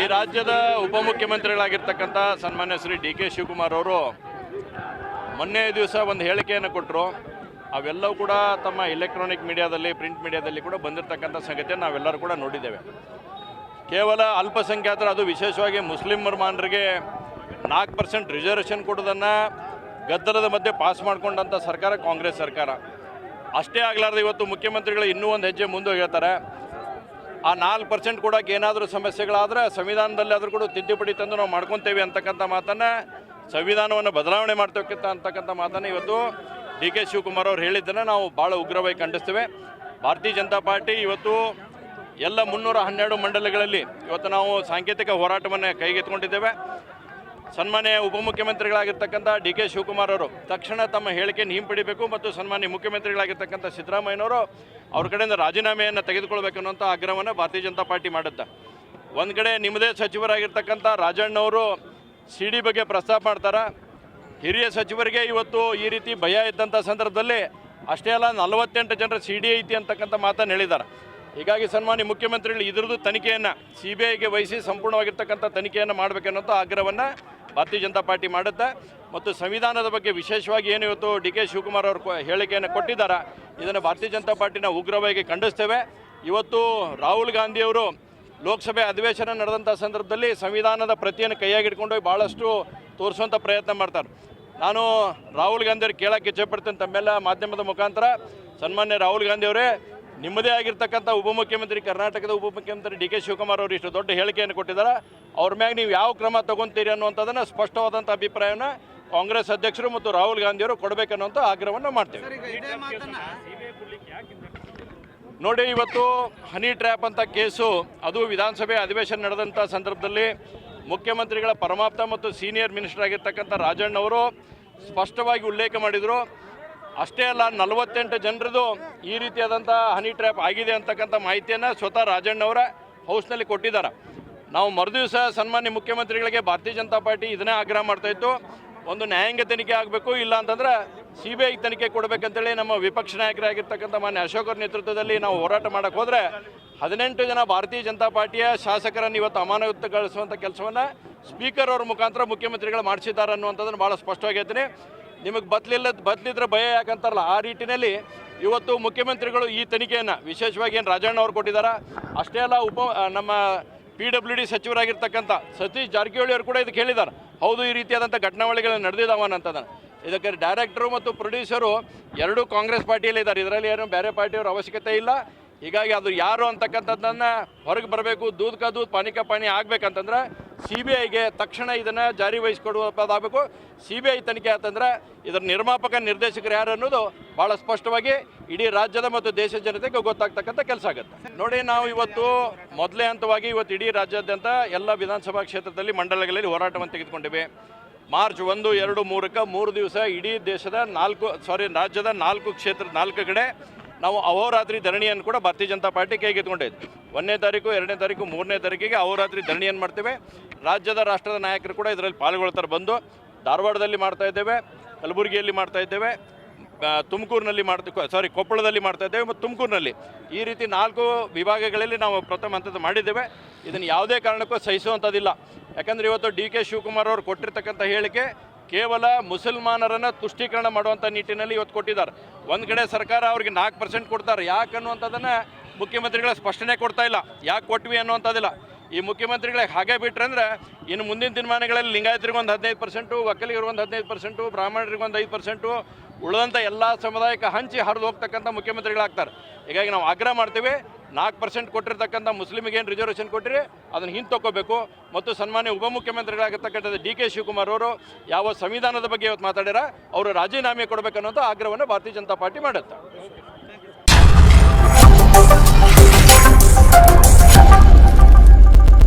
ಈ ರಾಜ್ಯದ ಉಪಮುಖ್ಯಮಂತ್ರಿಗಳಾಗಿರ್ತಕ್ಕಂಥ ಸನ್ಮಾನ್ಯ ಶ್ರೀ ಡಿ ಕೆ ಶಿವಕುಮಾರ್ ಅವರು ಮೊನ್ನೆ ದಿವಸ ಒಂದು ಹೇಳಿಕೆಯನ್ನು ಕೊಟ್ಟರು. ಅವೆಲ್ಲವೂ ಕೂಡ ತಮ್ಮ ಎಲೆಕ್ಟ್ರಾನಿಕ್ ಮೀಡಿಯಾದಲ್ಲಿ ಪ್ರಿಂಟ್ ಮೀಡಿಯಾದಲ್ಲಿ ಕೂಡ ಬಂದಿರತಕ್ಕಂಥ ಸಂಗತಿಯನ್ನು ನಾವೆಲ್ಲರೂ ಕೂಡ ನೋಡಿದ್ದೇವೆ. ಕೇವಲ ಅಲ್ಪಸಂಖ್ಯಾತರು, ಅದು ವಿಶೇಷವಾಗಿ ಮುಸ್ಲಿಂ ಮಾನರಿಗೆ ನಾಲ್ಕು ಪರ್ಸೆಂಟ್ ರಿಸರ್ವೇಷನ್ ಕೊಡೋದನ್ನು ಗದ್ದಲದ ಮಧ್ಯೆ ಪಾಸ್ ಮಾಡಿಕೊಂಡಂಥ ಸರ್ಕಾರ, ಕಾಂಗ್ರೆಸ್ ಸರ್ಕಾರ. ಅಷ್ಟೇ ಆಗಲಾರ್ದು ಇವತ್ತು ಮುಖ್ಯಮಂತ್ರಿಗಳು ಇನ್ನೂ ಒಂದು ಹೆಜ್ಜೆ ಮುಂದೆ ಹೇಳ್ತಾರೆ ಆ ನಾಲ್ಕು ಪರ್ಸೆಂಟ್ ಕೊಡೋಕೆ ಏನಾದರೂ ಸಮಸ್ಯೆಗಳಾದರೆ ಸಂವಿಧಾನದಲ್ಲಿ ಆದರೂ ಕೂಡ ತಿದ್ದುಪಡಿ ತಂದು ನಾವು ಮಾಡ್ಕೊತೇವೆ ಅಂತಕ್ಕಂಥ ಮಾತನ್ನು, ಸಂವಿಧಾನವನ್ನು ಬದಲಾವಣೆ ಮಾಡ್ತಕ್ಕಂಥ ಅಂತಕ್ಕಂಥ ಮಾತನ್ನು ಇವತ್ತು ಡಿ ಕೆ ಶಿವಕುಮಾರ್ ಅವರು ಹೇಳಿದ್ದನ್ನು ನಾವು ಭಾಳ ಉಗ್ರವಾಗಿ ಖಂಡಿಸ್ತೇವೆ. ಭಾರತೀಯ ಜನತಾ ಪಾರ್ಟಿ ಇವತ್ತು ಎಲ್ಲ ಮುನ್ನೂರ ಹನ್ನೆರಡು ಮಂಡಲಗಳಲ್ಲಿ ಇವತ್ತು ನಾವು ಸಾಂಕೇತಿಕ ಹೋರಾಟವನ್ನು ಕೈಗೆತ್ತಿಕೊಂಡಿದ್ದೇವೆ. ಸನ್ಮಾನ್ಯ ಉಪಮುಖ್ಯಮಂತ್ರಿಗಳಾಗಿರ್ತಕ್ಕಂಥ ಡಿ ಕೆ ಶಿವಕುಮಾರ್ ಅವರು ತಕ್ಷಣ ತಮ್ಮ ಹೇಳಿಕೆಯನ್ನು ಹಿಂಪಡಿಬೇಕು ಮತ್ತು ಸನ್ಮಾನ್ಯ ಮುಖ್ಯಮಂತ್ರಿಗಳಾಗಿರ್ತಕ್ಕಂಥ ಸಿದ್ದರಾಮಯ್ಯನವರು ಅವ್ರ ಕಡೆಯಿಂದ ರಾಜೀನಾಮೆಯನ್ನು ತೆಗೆದುಕೊಳ್ಬೇಕನ್ನುವಂಥ ಆಗ್ರಹವನ್ನು ಭಾರತೀಯ ಜನತಾ ಪಾರ್ಟಿ ಮಾಡುತ್ತೆ. ಒಂದು ಕಡೆ ನಿಮ್ಮದೇ ಸಚಿವರಾಗಿರ್ತಕ್ಕಂಥ ರಾಜಣ್ಣವರು ಸಿ ಡಿ ಬಗ್ಗೆ ಪ್ರಸ್ತಾಪ ಮಾಡ್ತಾರೆ. ಹಿರಿಯ ಸಚಿವರಿಗೆ ಇವತ್ತು ಈ ರೀತಿ ಭಯ ಇದ್ದಂಥ ಸಂದರ್ಭದಲ್ಲಿ ಅಷ್ಟೇ ಅಲ್ಲ ನಲವತ್ತೆಂಟು ಜನರ ಸಿ ಡಿ ಐತಿ ಅಂತಕ್ಕಂಥ ಮಾತನ್ನು ಹೇಳಿದ್ದಾರೆ ಹೀಗಾಗಿ ಸನ್ಮಾನ್ಯ ಮುಖ್ಯಮಂತ್ರಿಗಳು ಇದ್ರದ್ದು ತನಿಖೆಯನ್ನು ಸಿ ಬಿ ಐಗೆ ವಹಿಸಿ ಸಂಪೂರ್ಣವಾಗಿರ್ತಕ್ಕಂಥ ತನಿಖೆಯನ್ನು ಮಾಡಬೇಕನ್ನೋಂಥ ಆಗ್ರಹವನ್ನು ಭಾರತೀಯ ಜನತಾ ಪಾರ್ಟಿ ಮಾಡುತ್ತೆ. ಮತ್ತು ಸಂವಿಧಾನದ ಬಗ್ಗೆ ವಿಶೇಷವಾಗಿ ಏನು ಇವತ್ತು ಡಿ ಕೆ ಶಿವಕುಮಾರ್ ಅವರು ಹೇಳಿಕೆಯನ್ನು ಕೊಟ್ಟಿದ್ದಾರೆ, ಇದನ್ನು ಭಾರತೀಯ ಜನತಾ ಪಾರ್ಟಿನ ಉಗ್ರವಾಗಿ ಖಂಡಿಸ್ತೇವೆ. ಇವತ್ತು ರಾಹುಲ್ ಗಾಂಧಿಯವರು ಲೋಕಸಭೆ ಅಧಿವೇಶನ ನಡೆದಂಥ ಸಂದರ್ಭದಲ್ಲಿ ಸಂವಿಧಾನದ ಪ್ರತಿಯನ್ನು ಕೈಯಾಗಿಟ್ಕೊಂಡು ಹೋಗಿ ಭಾಳಷ್ಟು ತೋರಿಸುವಂಥ ಪ್ರಯತ್ನ ಮಾಡ್ತಾರೆ. ನಾನು ರಾಹುಲ್ ಗಾಂಧಿ ಅವ್ರಿಗೆ ಕೇಳೋಕ್ಕೆ ಇಚ್ಛೆಪಡ್ತೇನೆ ತಮ್ಮೆಲ್ಲ ಮಾಧ್ಯಮದ ಮುಖಾಂತರ. ಸನ್ಮಾನ್ಯ ರಾಹುಲ್ ಗಾಂಧಿ ಅವರೇ ನಿಮ್ಮದೇ ಆಗಿರ್ತಕ್ಕಂಥ ಉಪಮುಖ್ಯಮಂತ್ರಿ ಕರ್ನಾಟಕದ ಉಪಮುಖ್ಯಮಂತ್ರಿ ಡಿ ಕೆ ಶಿವಕುಮಾರ್ ಅವರು ಇಷ್ಟು ದೊಡ್ಡ ಹೇಳಿಕೆಯನ್ನು ಕೊಟ್ಟಿದ್ದಾರೆ. ಅವ್ರ ಮ್ಯಾಗ ನೀವು ಯಾವ ಕ್ರಮ ತಗೊಂತೀರಿ ಅನ್ನುವಂಥದ್ದನ್ನು ಸ್ಪಷ್ಟವಾದಂಥ ಅಭಿಪ್ರಾಯವನ್ನು ಕಾಂಗ್ರೆಸ್ ಅಧ್ಯಕ್ಷರು ಮತ್ತು ರಾಹುಲ್ ಗಾಂಧಿಯವರು ಕೊಡಬೇಕನ್ನುವಂಥ ಆಗ್ರಹವನ್ನು ಮಾಡ್ತೇವೆ. ನೋಡಿ ಇವತ್ತು ಹನಿ ಟ್ರ್ಯಾಪ್ ಅಂತ ಕೇಸು ಅದು ವಿಧಾನಸಭೆ ಅಧಿವೇಶನ ನಡೆದಂಥ ಸಂದರ್ಭದಲ್ಲಿ ಮುಖ್ಯಮಂತ್ರಿಗಳ ಪರಮಾಪ್ತ ಮತ್ತು ಸೀನಿಯರ್ ಮಿನಿಸ್ಟರ್ ಆಗಿರ್ತಕ್ಕಂಥ ರಾಜಣ್ಣವರು ಸ್ಪಷ್ಟವಾಗಿ ಉಲ್ಲೇಖ ಮಾಡಿದರು. ಅಷ್ಟೇ ಅಲ್ಲ, ನಲವತ್ತೆಂಟು ಜನರದು ಈ ರೀತಿಯಾದಂಥ ಹನಿ ಟ್ರ್ಯಾಪ್ ಆಗಿದೆ ಅಂತಕ್ಕಂಥ ಮಾಹಿತಿಯನ್ನು ಸ್ವತಃ ರಾಜಣ್ಣವರ ಹೌಸ್ನಲ್ಲಿ ಕೊಟ್ಟಿದ್ದಾರೆ. ನಾವು ಮರುದಿವಸ ಸನ್ಮಾನ್ಯ ಮುಖ್ಯಮಂತ್ರಿಗಳಿಗೆ ಭಾರತೀಯ ಜನತಾ ಪಾರ್ಟಿ ಇದನ್ನೇ ಆಗ್ರಹ ಮಾಡ್ತಾ ಇತ್ತು. ಒಂದು ನ್ಯಾಯಾಂಗ ತನಿಖೆ ಆಗಬೇಕು, ಇಲ್ಲ ಅಂತಂದ್ರೆ ಸಿ ಬಿ ಐ ತನಿಖೆ ಕೊಡಬೇಕಂತೇಳಿ ನಮ್ಮ ವಿಪಕ್ಷ ನಾಯಕರಾಗಿರ್ತಕ್ಕಂಥ ಮಾನ್ಯ ಅಶೋಕರ ನೇತೃತ್ವದಲ್ಲಿ ನಾವು ಹೋರಾಟ ಮಾಡಕ್ಕೆ ಹೋದರೆ ಹದಿನೆಂಟು ಜನ ಭಾರತೀಯ ಜನತಾ ಪಾರ್ಟಿಯ ಶಾಸಕರನ್ನು ಇವತ್ತು ಅಮಾನತುಗೊಳಿಸುವಂಥ ಕೆಲಸವನ್ನು ಸ್ಪೀಕರ್ ಅವ್ರ ಮುಖಾಂತರ ಮುಖ್ಯಮಂತ್ರಿಗಳು ಮಾಡಿಸಿದ್ದಾರೆ ಅನ್ನುವಂಥದ್ದನ್ನು ಭಾಳ ಸ್ಪಷ್ಟವಾಗಿ ಹೇಳ್ತೀನಿ. ನಿಮಗೆ ಬದಲಿಲ್ಲ, ಬದಲಿದ್ರೆ ಭಯ ಯಾಕಂತಾರಲ್ಲ? ಆ ರೀತಿಯಲ್ಲಿ ಇವತ್ತು ಮುಖ್ಯಮಂತ್ರಿಗಳು ಈ ತನಿಖೆಯನ್ನು, ವಿಶೇಷವಾಗಿ ಏನು ರಾಜಣ್ಣ ಅವರು ಕೊಟ್ಟಿದ್ದಾರೆ ಅಷ್ಟೇ ಅಲ್ಲ, ಉಪ ನಮ್ಮ ಪಿ ಡಬ್ಲ್ಯೂ ಡಿ ಸಚಿವರಾಗಿರ್ತಕ್ಕಂಥ ಸತೀಶ್ ಜಾರಕಿಹೊಳಿ ಅವರು ಕೂಡ ಇದಕ್ಕೆ ಹೇಳಿದ್ದಾರೆ ಹೌದು, ಈ ರೀತಿಯಾದಂಥ ಘಟನಾವಳಿಗಳು ನಡೆದಿದ್ದಾವ ಅಂತದನ್ನು ಇದಕ್ಕೆ ಡೈರೆಕ್ಟರು ಮತ್ತು ಪ್ರೊಡ್ಯೂಸರು ಎರಡೂ ಕಾಂಗ್ರೆಸ್ ಪಾರ್ಟಿಯಲ್ಲಿ ಇದ್ದಾರೆ ಇದರಲ್ಲಿ ಏನು ಬೇರೆ ಪಾರ್ಟಿಯವ್ರ ಅವಶ್ಯಕತೆ ಇಲ್ಲ. ಹೀಗಾಗಿ ಅದು ಯಾರು ಅಂತಕ್ಕಂಥದ್ದನ್ನು ಹೊರಗೆ ಬರಬೇಕು ದೂದ್ ಕಾ ದೂದ್ ಪಾನಿ ಆಗಬೇಕಂತಂದ್ರೆ ಪಾನಿ ಆಗ್ಬೇಕಂತಂದ್ರೆ ಸಿ ಬಿ ಐಗೆ ತಕ್ಷಣ ಇದನ್ನು ಜಾರಿ ವಹಿಸಿಕೊಡುವುದಾಗಬೇಕು ಸಿ ಬಿ ಐ ತನಿಖೆ ಆತಂದ್ರೆ ಇದರ ನಿರ್ಮಾಪಕ ನಿರ್ದೇಶಕರು ಯಾರು ಅನ್ನೋದು ಭಾಳ ಸ್ಪಷ್ಟವಾಗಿ ಇಡೀ ರಾಜ್ಯದ ಮತ್ತು ದೇಶದ ಜನತೆಗೆ ಗೊತ್ತಾಗ್ತಕ್ಕಂಥ ಕೆಲಸ ಆಗುತ್ತೆ. ನೋಡಿ, ನಾವು ಇವತ್ತು ಮೊದಲೇ ಹಂತವಾಗಿ ಇವತ್ತು ಇಡೀ ರಾಜ್ಯಾದ್ಯಂತ ಎಲ್ಲ ವಿಧಾನಸಭಾ ಕ್ಷೇತ್ರದಲ್ಲಿ ಮಂಡಲಗಳಲ್ಲಿ ಹೋರಾಟವನ್ನು ತೆಗೆದುಕೊಂಡಿವೆ. ಮಾರ್ಚ್ ಒಂದು, ಎರಡು, ಮೂರಕ್ಕೆ ಮೂರು ದಿವಸ ಇಡೀ ದೇಶದ ನಾಲ್ಕು ಸಾರಿ ರಾಜ್ಯದ ನಾಲ್ಕು ಕ್ಷೇತ್ರ, ನಾಲ್ಕು ಕಡೆ ನಾವು ಅಹೋರಾತ್ರಿ ಧರಣಿಯನ್ನು ಕೂಡ ಭಾರತೀಯ ಜನತಾ ಪಾರ್ಟಿ ಕೈಗೆತ್ಕೊಂಡಿದ್ವಿ ಒಂದನೇ ತಾರೀಕು, ಎರಡನೇ ತಾರೀಕು, ಮೂರನೇ ತಾರೀಕಿಗೆ ಅಹೋರಾತ್ರಿ ಧರಣಿಯನ್ನು ಮಾಡ್ತೇವೆ. ರಾಜ್ಯದ ರಾಷ್ಟ್ರದ ನಾಯಕರು ಕೂಡ ಇದರಲ್ಲಿ ಪಾಲ್ಗೊಳ್ತಾರೆ ಬಂದು. ಧಾರವಾಡದಲ್ಲಿ ಮಾಡ್ತಾ ಇದ್ದೇವೆ, ಕಲಬುರಗಿಯಲ್ಲಿ ಮಾಡ್ತಾ ಇದ್ದೇವೆ ತುಮಕೂರಿನಲ್ಲಿ ಮಾಡ್ತಾ ಸಾರಿ ಕೊಪ್ಪಳದಲ್ಲಿ ಮಾಡ್ತಾ ಇದ್ದೇವೆ ಮತ್ತು ತುಮಕೂರಿನಲ್ಲಿ. ಈ ರೀತಿ ನಾಲ್ಕು ವಿಭಾಗಗಳಲ್ಲಿ ನಾವು ಪ್ರಥಮ ಹಂತದ ಮಾಡಿದ್ದೇವೆ. ಇದನ್ನು ಯಾವುದೇ ಕಾರಣಕ್ಕೂ ಸಹಿಸುವಂಥದ್ದಿಲ್ಲ. ಯಾಕಂದರೆ ಇವತ್ತು ಡಿ ಕೆ ಶಿವಕುಮಾರ್ ಅವರು ಕೊಟ್ಟಿರ್ತಕ್ಕಂಥ ಹೇಳಿಕೆ ಕೇವಲ ಮುಸಲ್ಮಾನರನ್ನು ತುಷ್ಟೀಕರಣ ಮಾಡುವಂಥ ನಿಟ್ಟಿನಲ್ಲಿ ಇವತ್ತು ಕೊಟ್ಟಿದ್ದಾರೆ. ಒಂದು ಕಡೆ ಸರ್ಕಾರ ಅವ್ರಿಗೆ ನಾಲ್ಕು ಪರ್ಸೆಂಟ್ ಕೊಡ್ತಾರೆ. ಯಾಕೆ ಮುಖ್ಯಮಂತ್ರಿಗಳ ಸ್ಪಷ್ಟನೆ ಕೊಡ್ತಾ ಇಲ್ಲ. ಯಾಕೆ ಕೊಟ್ವಿ ಅನ್ನುವಂಥದ್ದಿಲ್ಲ. ಈ ಮುಖ್ಯಮಂತ್ರಿಗಳಿಗೆ ಹಾಗೆ ಬಿಟ್ರೆ ಅಂದ್ರೆ ಇನ್ನು ಮುಂದಿನ ದಿನಮಾನಗಳಲ್ಲಿ ಲಿಂಗಾಯತರಿಗೆ ಒಂದು ಹದಿನೈದು ಪರ್ಸೆಂಟು ಒಕ್ಕಲಿಗರಿಗೆ ಒಂದು ಹದಿನೈದು ಪರ್ಸೆಂಟು, ಬ್ರಾಹ್ಮಣರಿಗೆ ಒಂದು ಐದು ಪರ್ಸೆಂಟು, ಉಳಿದಂಥ ಎಲ್ಲ ಸಮುದಾಯಕ್ಕೆ ಹಂಚಿ ಹರಿದು ಹೋಗ್ತಕ್ಕಂಥ ಮುಖ್ಯಮಂತ್ರಿಗಳಾಗ್ತಾರೆ. ಹೀಗಾಗಿ ನಾವು ಆಗ್ರಹ ಮಾಡ್ತೀವಿ, ನಾಲ್ಕು ಪರ್ಸೆಂಟ್ ಕೊಟ್ಟಿರ್ತಕ್ಕಂಥ ಮುಸ್ಲಿಮಿಗೆ ಏನು ರಿಸರ್ವೇಷನ್ ಕೊಟ್ಟಿರಿ, ಅದನ್ನು ಹಿಂದೆ ತಗೋಬೇಕು ಮತ್ತು ಸನ್ಮಾನ್ಯ ಉಪಮುಖ್ಯಮಂತ್ರಿಗಳಾಗಿರ್ತಕ್ಕಂಥದ್ದು ಡಿ ಕೆ ಶಿವಕುಮಾರ್ ಅವರು ಯಾವ ಸಂವಿಧಾನದ ಬಗ್ಗೆ ಇವತ್ತು ಮಾತಾಡ್ಯಾರ, ಅವರು ರಾಜೀನಾಮೆ ಕೊಡಬೇಕನ್ನೋದು ಆಗ್ರಹವನ್ನು ಭಾರತೀಯ ಜನತಾ ಪಾರ್ಟಿ ಮಾಡುತ್ತೆ.